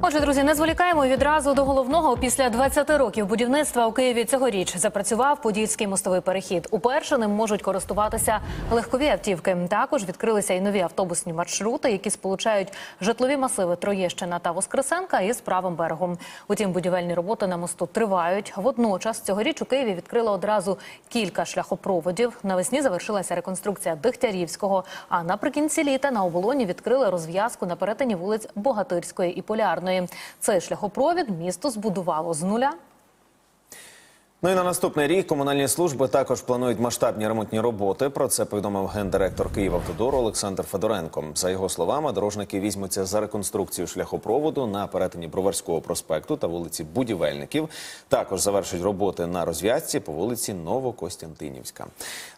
Отже, друзі, не зволікаємо відразу до головного. Після 20 років будівництва у Києві цьогоріч запрацював Подільський мостовий перехід. Уперше ним можуть користуватися легкові автівки. Також відкрилися і нові автобусні маршрути, які сполучають житлові масиви Троєщина та Воскресенка із правим берегом. Утім, будівельні роботи на мосту тривають. Водночас цьогоріч у Києві відкрили одразу кілька шляхопроводів. Навесні завершилася реконструкція Дегтярівського. А наприкінці літа на оболоні відкрили розв'язку на перетині вулиць Богатирської і Полярної. Цей шляхопровід місто збудувало з нуля. Ну і на наступний рік комунальні служби також планують масштабні ремонтні роботи. Про це повідомив гендиректор Київавтодору Олександр Федоренко. За його словами, дорожники візьмуться за реконструкцію шляхопроводу на перетині Броварського проспекту та вулиці Будівельників. Також завершать роботи на розв'язці по вулиці Новокостянтинівська.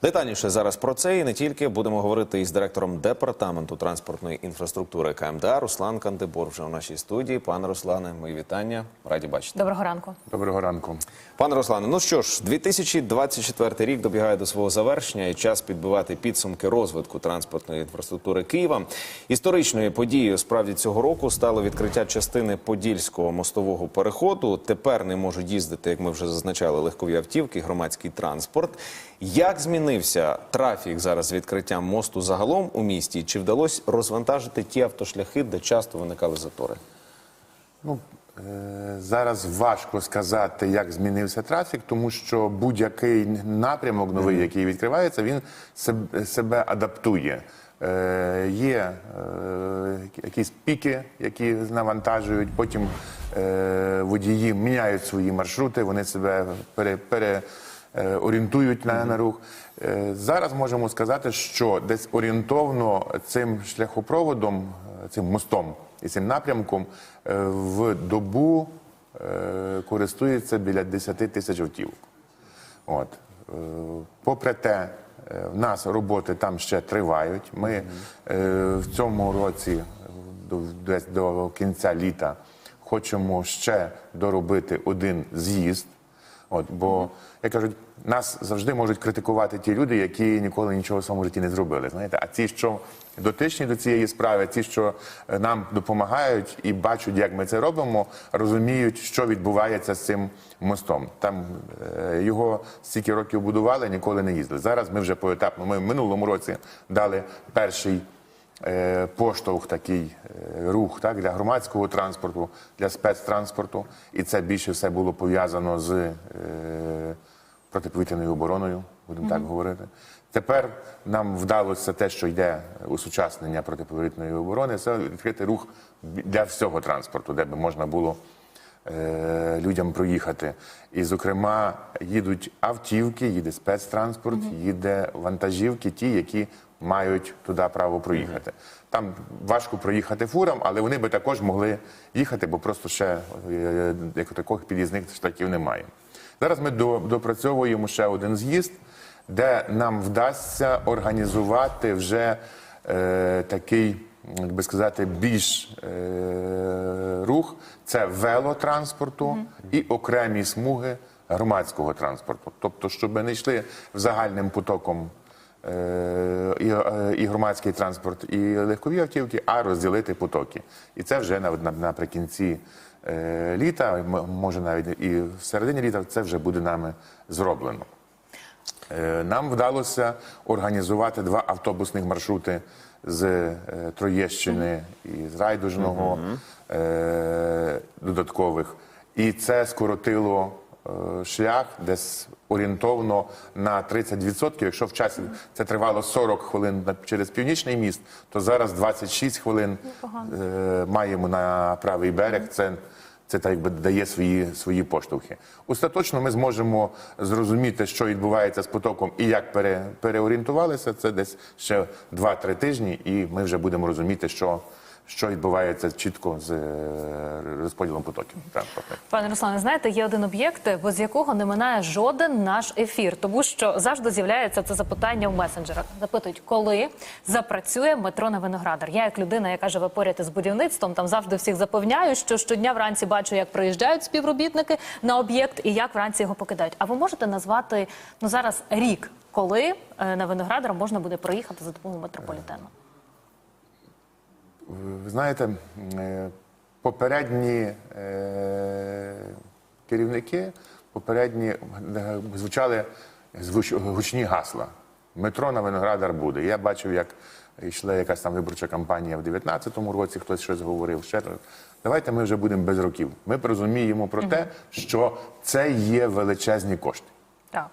Детальніше зараз про це і не тільки будемо говорити із директором департаменту транспортної інфраструктури КМДА Руслан Кандибор вже у нашій студії. Пане Руслане, мої вітання. Раді бачити. Доброго ранку. Доброго ранку. Пане Руслане, ну що ж, 2024 рік добігає до свого завершення і час підбивати підсумки розвитку транспортної інфраструктури Києва. Історичною подією справді цього року стало відкриття частини Подільського мостового переходу. Тепер не можуть їздити, як ми вже зазначали, легкові автівки, громадський транспорт. Як змінився трафік зараз з відкриттям мосту загалом у місті? Чи вдалося розвантажити ті автошляхи, де часто виникали затори? Ну, зараз важко сказати, як змінився трафік, тому що будь-який напрямок новий, який відкривається, він себе адаптує. Е, Є е, якісь піки, які навантажують, потім е, водії міняють свої маршрути, вони себе пере, пере, е, орієнтують на, на рух. Е, Зараз можемо сказати, що десь орієнтовно цим шляхопроводом, е, цим мостом і цим напрямком е, в добу е, користується біля 10 тисяч автівок. От. Е, Попри те, в нас роботи там ще тривають. Ми в цьому році, десь до кінця літа, хочемо ще доробити один з'їзд. От, бо, як кажуть, нас завжди можуть критикувати ті люди, які ніколи нічого в своєму житті не зробили. Знаєте, а ті, що дотичні до цієї справи, ті, що е, нам допомагають і бачать, як ми це робимо, розуміють, що відбувається з цим мостом. Там е, його стільки років будували, ніколи не їздили. Зараз ми вже поетапно. Ми в минулому році дали перший поштовх, такий е, рух так, для громадського транспорту, для спецтранспорту. І це більше все було пов'язано з е, протиповітряною обороною, будемо так говорити. Тепер нам вдалося те, що йде усучаснення протиповітряної оборони, це відкрити рух для всього транспорту, де би можна було е, людям проїхати. І, зокрема, їдуть автівки, їде спецтранспорт, їде вантажівки, ті, які мають туди право проїхати. Там важко проїхати фурам, але вони би також могли їхати, бо просто ще е, як таких під'їзних штатів немає. Зараз ми до- допрацьовуємо ще один з'їзд, де нам вдасться організувати вже е, такий, би сказати, більш е, рух. Це велотранспорту і окремі смуги громадського транспорту. Тобто, щоб не йшли загальним потоком е, і, е, і громадський транспорт, і легкові автівки, а розділити потоки. І це вже на, на, наприкінці е, літа, може навіть і в середині літа, це вже буде нами зроблено. Е, Нам вдалося організувати два автобусних маршрути з е, Троєщини і з Райдужного е, додаткових. І це скоротило е, шлях десь орієнтовно на 30%. Якщо в часі це тривало 40 хвилин на- через північний міст, то зараз 26 хвилин е, маємо на правий берег. Це це так якби дає свої, свої поштовхи. Остаточно ми зможемо зрозуміти, що відбувається з потоком і як пере, переорієнтувалися. Це десь ще 2-3 тижні, і ми вже будемо розуміти, що, що відбувається чітко з е, розподілом потоків. Пане Руслане, знаєте, є один об'єкт, без якого не минає жоден наш ефір, тому що завжди з'являється це запитання в месенджерах. Запитують, коли запрацює метро на Виноградар. Я, як людина, яка живе поряд із будівництвом, там завжди всіх запевняю, що щодня вранці бачу, як приїжджають співробітники на об'єкт і як вранці його покидають. А ви можете назвати ну зараз рік, коли е, на Виноградар можна буде проїхати за допомогою метрополітену? Ви знаєте, е, попередні е, керівники, попередні е, звучали звуч- гучні гасла. Метро на Виноградар буде. Я бачив, як йшла якась там виборча кампанія в 19-му році, хтось щось говорив. Ще раз. Давайте ми вже будемо без років. Ми розуміємо про те, що це є величезні кошти. Так.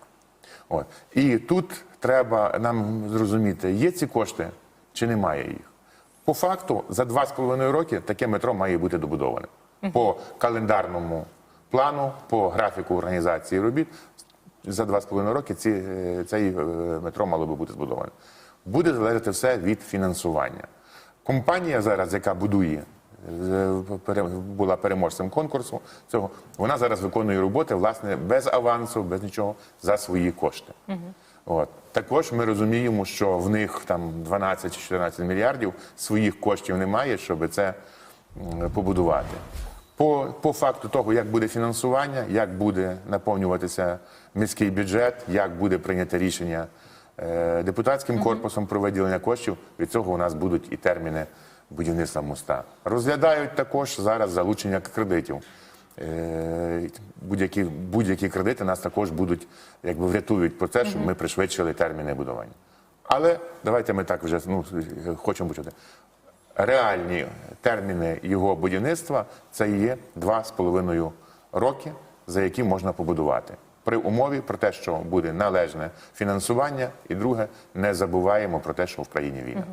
От. І тут треба нам зрозуміти, є ці кошти чи немає їх. По факту, за два з половиною роки таке метро має бути добудоване. По календарному плану, по графіку організації робіт, за два з половиною роки ці, е, цей е, метро мало би бути збудоване. Буде залежати все від фінансування. Компанія зараз, яка будує, е, була переможцем конкурсу цього, вона зараз виконує роботи власне без авансу, без нічого за свої кошти. От. Також ми розуміємо, що в них там 12 чи 14 мільярдів своїх коштів немає, щоб це побудувати. По, по факту того, як буде фінансування, як буде наповнюватися міський бюджет, як буде прийнято рішення е, депутатським корпусом про виділення коштів, від цього у нас будуть і терміни будівництва моста. Розглядають також зараз залучення кредитів. Е, Будь-які, будь-які кредити нас також будуть, якби врятують про це, щоб ми пришвидшили терміни будування. Але давайте ми так вже ну, хочемо почути. Реальні терміни його будівництва це є два з половиною роки, за які можна побудувати. При умові про те, що буде належне фінансування, і друге, не забуваємо про те, що в країні війна.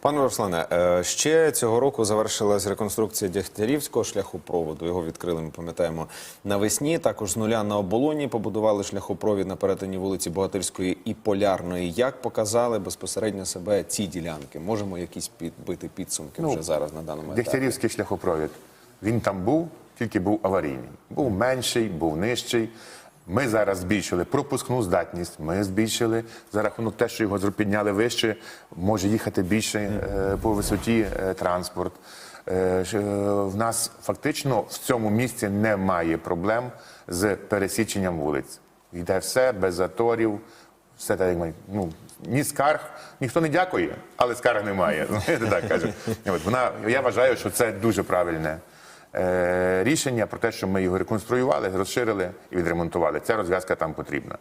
Пане Руслане, е, ще цього року завершилась реконструкція Дягтярівського шляхопроводу. Його відкрили, ми пам'ятаємо, навесні. Також з нуля на оболоні побудували шляхопровід на перетині вулиці Богатирської і Полярної. Як показали безпосередньо себе ці ділянки? Можемо якісь підбити підсумки вже зараз на даному етапі? Дегтярівський шляхопровід. Він там був, тільки був аварійний. Був менший, був нижчий. Ми зараз збільшили пропускну здатність. Ми збільшили за рахунок те, що його підняли вище, може їхати більше е, по висоті е, транспорт. Е, в нас фактично в цьому місці немає проблем з пересіченням вулиць. Йде все без заторів, все так, як має. ну, ні скарг, ніхто не дякує, але скарг немає. Знаєте, так кажуть. Вона, я вважаю, що це дуже правильне рішення про те, що ми його реконструювали, розширили і відремонтували. Ця розв'язка там потрібна.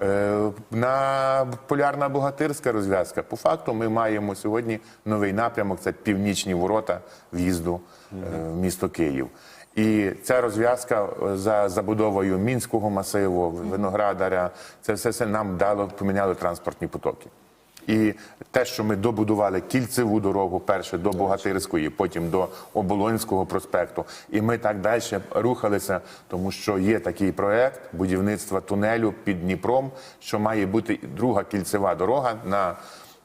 Е, на полярна богатирська розв'язка. По факту ми маємо сьогодні новий напрямок. Це північні ворота в'їзду е, в місто Київ. І ця розв'язка е, за забудовою мінського масиву, виноградаря, це все, все нам дало, поміняло транспортні потоки. І те, що ми добудували кільцеву дорогу, перше до Богатирської, потім до Оболонського проспекту, і ми так далі рухалися, тому що є такий проект будівництва тунелю під Дніпром, що має бути друга кільцева дорога на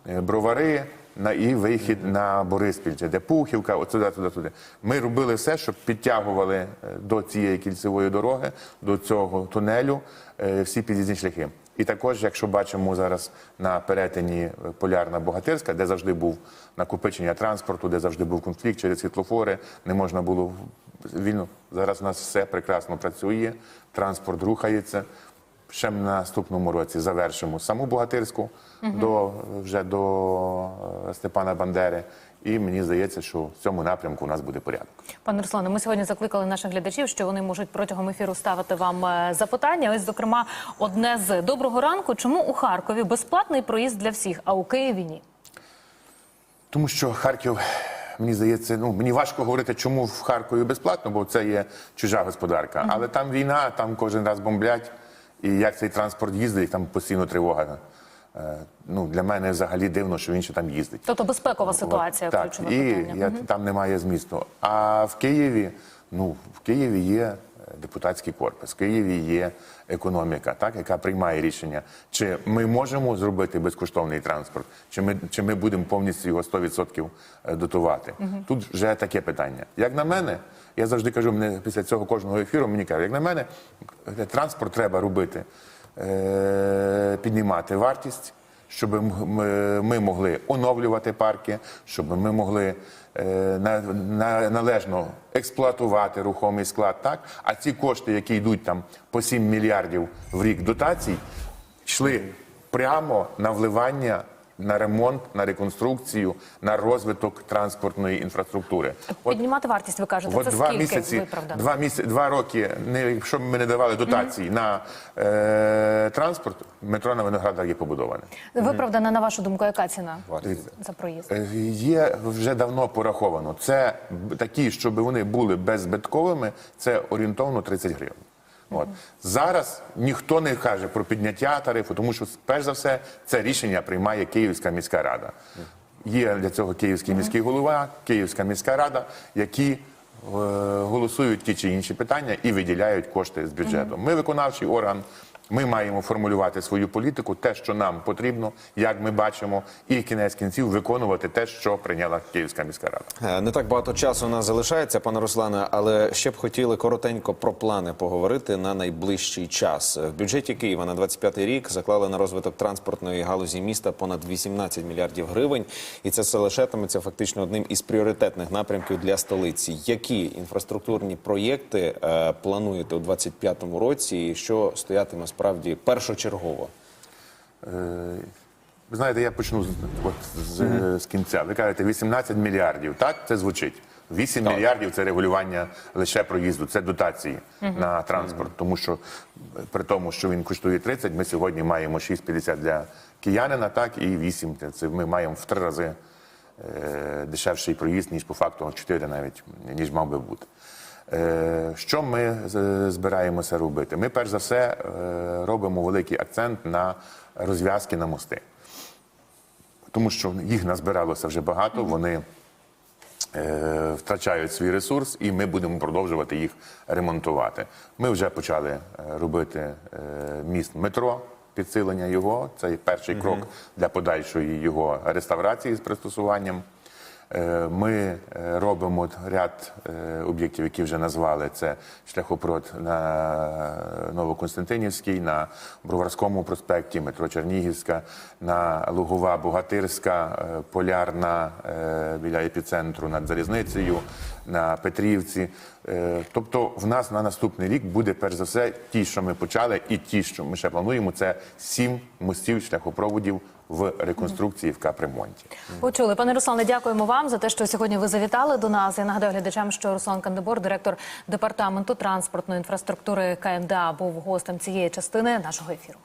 е, бровари. На і вихід на Бориспіль, де Пухівка, от туди, туди, туди. Ми робили все, щоб підтягували е, до цієї кільцевої дороги, до цього тунелю е, всі під'їзні шляхи. І також, якщо бачимо зараз на перетині Полярна Богатирська, де завжди був накопичення транспорту, де завжди був конфлікт через світлофори, не можна було вільно. Зараз у нас все прекрасно працює, транспорт рухається. Ще в наступному році завершимо саму Богатирську до вже до е, Степана Бандери. І мені здається, що в цьому напрямку у нас буде порядок. Пане Руслане, ми сьогодні закликали наших глядачів, що вони можуть протягом ефіру ставити вам е, запитання. Ось, зокрема, одне з доброго ранку. Чому у Харкові безплатний проїзд для всіх, а у Києві ні? Тому що Харків, мені здається, ну мені важко говорити, чому в Харкові безплатно, бо це є чужа господарка. Але там війна, там кожен раз бомблять. І як цей транспорт їздить, там постійно тривога. Е, Ну, для мене взагалі дивно, що він ще там їздить. Тобто безпекова ситуація так, і питання. я, там немає змісту. А в Києві, ну в Києві є депутатський корпус, в Києві є економіка, так яка приймає рішення, чи ми можемо зробити безкоштовний транспорт, чи ми чи ми будемо повністю його 100% дотувати. Тут вже таке питання. Як на мене, я завжди кажу, мене після цього кожного ефіру мені кажуть, як на мене, е, транспорт треба робити, е, піднімати вартість щоб ми, могли оновлювати парки, щоб ми могли е, належно експлуатувати рухомий склад. Так? А ці кошти, які йдуть там по 7 мільярдів в рік дотацій, йшли прямо на вливання на ремонт, на реконструкцію, на розвиток транспортної інфраструктури. От Піднімати вартість, ви кажете, От це два скільки місяці, виправдано? два місяці, два роки, не якщо б ми не давали дотації на е, транспорт, метро на виноградар є побудоване. Виправдана, на вашу думку, яка ціна за проїзд? Е, Є вже давно пораховано. Це б- такі, щоб вони були беззбитковими, це орієнтовно 30 гривень. От зараз ніхто не каже про підняття тарифу, тому що перш за все це рішення приймає Київська міська рада. Є для цього Київський міський голова, Київська міська рада, які е, голосують ті чи інші питання і виділяють кошти з бюджету. Ми виконавчий орган. Ми маємо формулювати свою політику, те, що нам потрібно, як ми бачимо, і кінець кінців виконувати те, що прийняла Київська міська рада. Е, Не так багато часу у нас залишається, пане Руслане, але ще б хотіли коротенько про плани поговорити на найближчий час. В бюджеті Києва на 25-й рік заклали на розвиток транспортної галузі міста понад 18 мільярдів гривень, і це все лишатиметься фактично одним із пріоритетних напрямків для столиці. Які інфраструктурні проєкти е, плануєте у 25-му році, і що стоятиме справді першочергово? Е, Ви знаєте, я почну з, от, з, з кінця. Ви кажете, 18 мільярдів. Так, це звучить. 8 мільярдів це регулювання лише проїзду, це дотації на транспорт. Тому що при тому, що він коштує 30, ми сьогодні маємо 6,50 для киянина, так, і 8. Це ми маємо в три рази е, дешевший проїзд, ніж по факту 4 навіть, ніж мав би бути. Е, Що ми збираємося робити? Ми перш за все е, робимо великий акцент на розв'язки на мости, тому що їх назбиралося вже багато. Вони е, втрачають свій ресурс, і ми будемо продовжувати їх ремонтувати. Ми вже почали е, робити е, міст метро. Підсилення його це перший крок для подальшої його реставрації з пристосуванням. Е, Ми е, робимо ряд е, об'єктів, які вже назвали. Це шляхопровод на Новоконстантинівській, на Броварському проспекті, метро Чернігівська, на Лугова, Богатирська, Полярна біля епіцентру над залізницею, на Петрівці. Тобто, в нас на наступний рік буде перш за все ті, що ми почали, і ті, що ми ще плануємо, це сім мостів шляхопроводів в реконструкції в капремонті. Почули, пане Руслане, дякуємо вам за те, що сьогодні ви завітали до нас. Я нагадаю глядачам, що Руслан Кандебор, директор департаменту транспортної інфраструктури КМДА, був гостем цієї частини нашого ефіру.